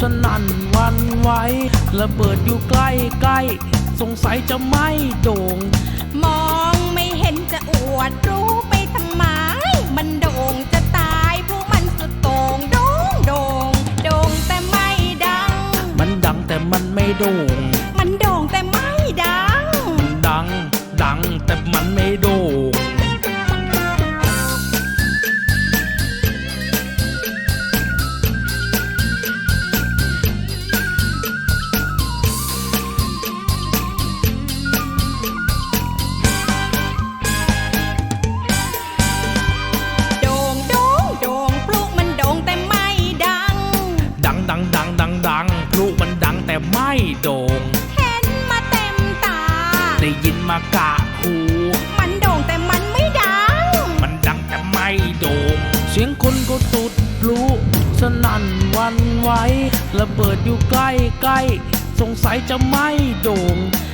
สนั่นหวันไหวระเบิดอยู่ใกล้ใกล้ๆสงสัยจะไหม่โด่ง มองไม่เห็นจะอวดรู้ไปทำไม มันโด่งจะตายพวกมันสุดโต่งโด่งโด่งโด่งแต่ไม่ดัง มันดังแต่มันไม่โด่ง แต่ไม่โด่ง เห็นมาเต็มตา ได้ยินมากะหู มันโด่งแต่มันไม่ดัง มันดังแต่ไม่โด่ง เสียงคนก็ตุดพลุสนั่นหวันไหวระเบิดอยู่ใกล้ใกล้ๆสงสัยจะไม่โด่งมอง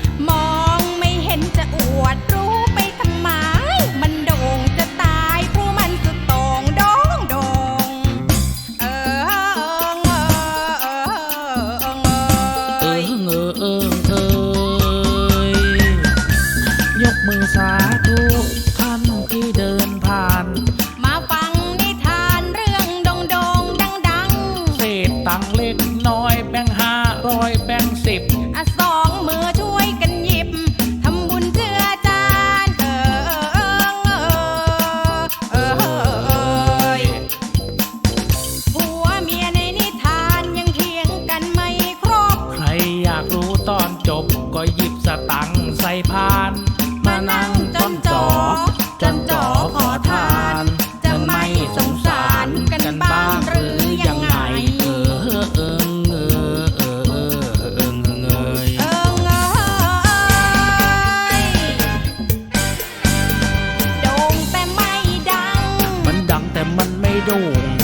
ษตังค์เล็ก 中午的。